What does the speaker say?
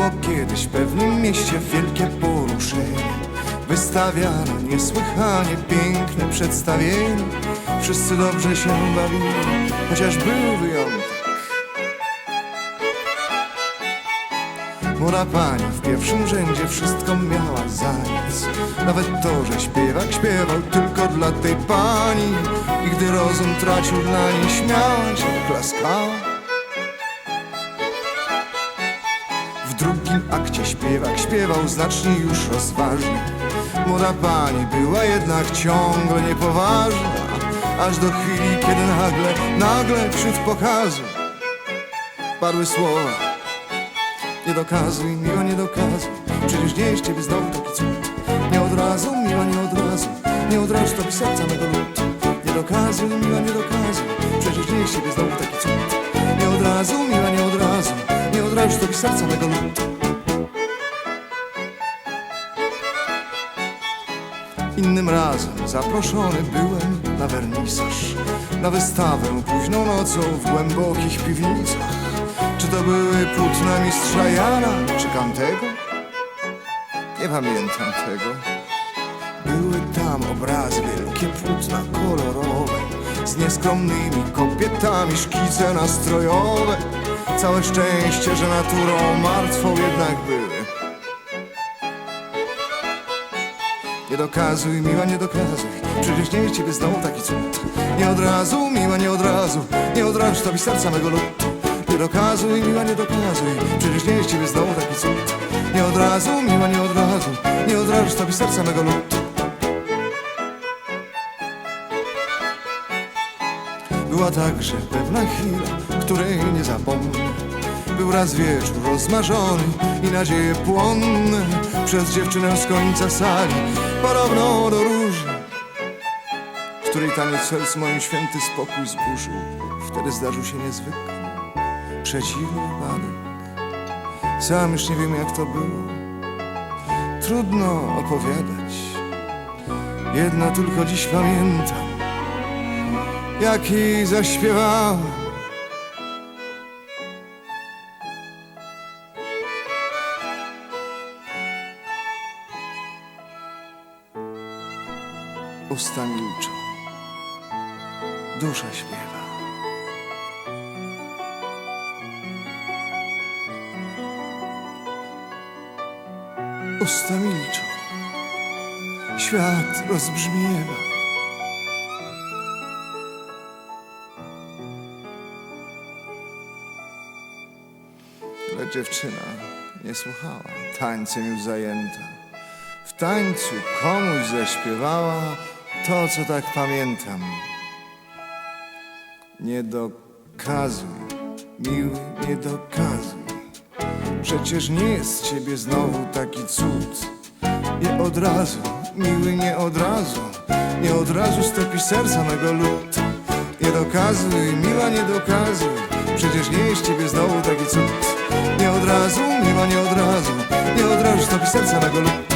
Było kiedyś w pewnym mieście wielkie poruszenie Wystawiano niesłychanie piękne przedstawienie. Wszyscy dobrze się bawili, chociaż był wyjątek. Młoda pani w pierwszym rzędzie wszystko miała za nic Nawet to, że śpiewak śpiewał tylko dla tej pani. I gdy rozum tracił dla niej śmiała się, klaskała drugim akcie śpiewak śpiewał znacznie już rozważnie. Młoda pani była jednak ciągle niepoważna Aż do chwili, kiedy nagle, nagle wśród pokazu Padły słowa. Nie dokazuj, miła, nie dokazuj Przecież nie jest ciebie znowu taki cud. Nie od razu, miła, nie od razu Nie od razu tobie serca mego lud Nie dokazuj, miła, nie dokazuj Przecież nie jest ciebie znowu taki cud. Nie od razu, miła, nie od razu Nie od razu tobie serca mego Innym razem zaproszony byłem na wernisaż Na wystawę późną nocą w głębokich piwnicach. Czy to były płótna mistrza Jana czy Kantego? Nie pamiętam tego. Były tam obrazy, wielkie płótna kolorowe Z nieskromnymi kobietami, szkice nastrojowe Całe szczęście, że naturą martwą jednak były. Nie dokazuj, miła, nie dokazuj. Przecież nie jest ciebie znowu taki cud. Nie od razu, miła, nie od razu. Nie od razu tobie serca mego lud Nie dokazuj, miła, nie dokazuj. Przecież nie jest ciebie znowu taki cud. Nie od razu, miła, nie od razu. Nie od razu tobie serca mego lud Była także pewna chwila, której nie zapomnę Był raz wieczór rozmarzony i nadzieje płonne Przez dziewczynę z końca sali, podobną do róży W której taniec serc moim święty spokój zburzył. Wtedy zdarzył się niezwykły, przeciwny wypadek. Sam już nie wiem jak to było. Trudno opowiadać. Jedno tylko dziś pamiętam jak jej zaśpiewałem. Usta milczą, dusza śpiewa. Usta milczą, świat rozbrzmiewa. Dziewczyna nie słuchała, tańcem już zajęta. W tańcu komuś zaśpiewała to, co tak pamiętam. Nie dokazuj, miły, nie dokazuj. Przecież nie jest z ciebie znowu taki cud. Nie od razu, miły, nie od razu. Nie od razu stopi serca mego lud. Nie dokazuj, miła, nie dokazuj Przecież nie jest ciebie znowu taki cud Nie od razu, miła, nie od razu Nie od razu stopi serca mego lud